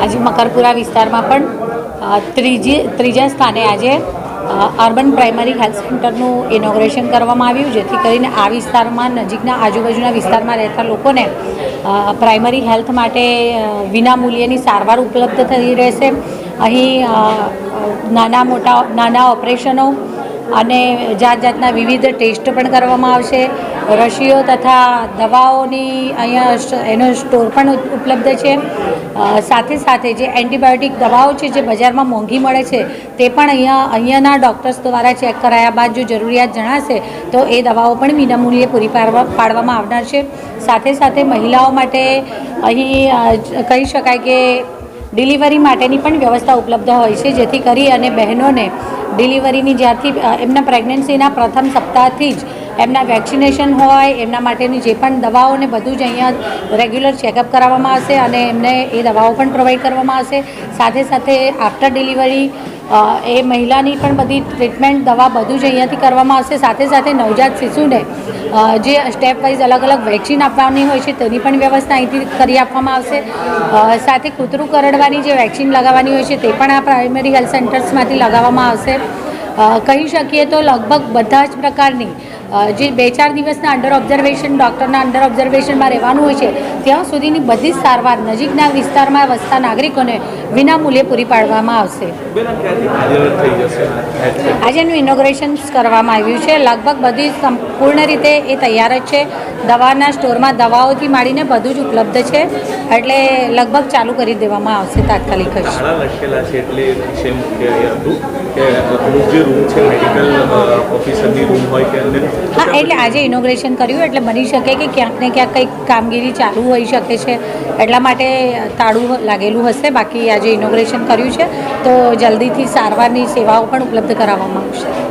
આજે મકરપુરા વિસ્તારમાં પણ ત્રીજી, ત્રીજા સ્થાને આજે અર્બન પ્રાઇમરી હેલ્થ સેન્ટરનું ઇનોગ્રેશન કરવામાં આવ્યું, જેથી કરીને આ વિસ્તારમાં, નજીકના આજુબાજુના વિસ્તારમાં રહેતા લોકોને પ્રાઇમરી હેલ્થ માટે વિનામૂલ્યની સારવાર ઉપલબ્ધ થઈ રહેશે. અહીં નાના મોટા, નાના ઓપરેશનો અને જાત જાતના વિવિધ ટેસ્ટ પણ કરવામાં આવશે. રસીઓ તથા દવાઓની અહીંયા એનો સ્ટોર પણ ઉપલબ્ધ છે. સાથે સાથે જે એન્ટીબાયોટિક દવાઓ છે, જે બજારમાં મોંઘી મળે છે, તે પણ અહીંયા, અહીંયાના ડૉક્ટર્સ દ્વારા ચેક કરાયા બાદ જો જરૂરિયાત જણાશે, તો એ દવાઓ પણ વિનામૂલ્યે પૂરી પાડવા, પાડવામાં આવનાર છે. સાથે સાથે મહિલાઓ માટે અહીં કહી શકાય કે ડિલિવરી માટેની પણ વ્યવસ્થા ઉપલબ્ધ હોય છે, જેથી કરી અને બહેનોને ડિલિવરીની જ્યારથી એમના પ્રેગ્નન્સીના પ્રથમ સપ્તાહથી જ એમના વેક્સિનેશન હોય, એમના માટેની જે પણ દવાઓ ને બધું જ અહીંયા રેગ્યુલર ચેકઅપ કરાવવામાં આવશે અને એમને એ દવાઓ પણ પ્રોવાઈડ કરવામાં આવશે. સાથે સાથે આફ્ટર ડિલિવરી એ મહિલાની પણ બધી ટ્રીટમેન્ટ દવા બધું જ અહીંયાથી કરવામાં આવશે. સાથે સાથે નવજાત શિશુને જે સ્ટેપ વાઇઝ અલગ અલગ વેક્સિન આપવાની હોય છે, તેની પણ વ્યવસ્થા અહીંથી કરી આપવામાં આવશે. સાથે કૂતરું કરડવાની જે વેક્સિન લગાવવાની હોય છે, તે પણ આ પ્રાઇમરી હેલ્થ સેન્ટર્સમાંથી લગાવવામાં આવશે. કહી શકીએ તો લગભગ બધા જ પ્રકારની જે બે ચાર દિવસના અંડર ઓબ્ઝર્વેશન ડૉક્ટરના અંડર ઓબ્ઝર્વેશનમાં રહેવાનું હોય છે ત્યાં સુધીની બધી જ સારવાર નજીકના વિસ્તારમાં વસતા નાગરિકોને વિનામૂલ્યે પૂરી પાડવામાં આવશે? આજે એનું ઇનોગ્રેશન કરવામાં આવ્યું છે. લગભગ બધી સંપૂર્ણ રીતે એ તૈયાર જ છે. દવાના સ્ટોરમાં દવાઓથી માંડીને બધું જ ઉપલબ્ધ છે. એટલે લગભગ ચાલુ કરી દેવામાં આવશે તાત્કાલિક કે જે રૂમ છે મેડિકલ ઓફિસરની રૂમ હોય કે અન્ય હા, એટલે આજે ઇનોગ્રેશન કર્યું, એટલે બની શકે કે ક્યાંક ને ક્યાંક કંઈક કામગીરી ચાલુ હોઈ શકે છે. એટલા માટે તાળું લાગેલું હશે. બાકી આજે ઇનોગ્રેશન કર્યું છે. તો જલ્દીથી સારવારની સેવાઓ પણ ઉપલબ્ધ કરાવવામાં આવશે.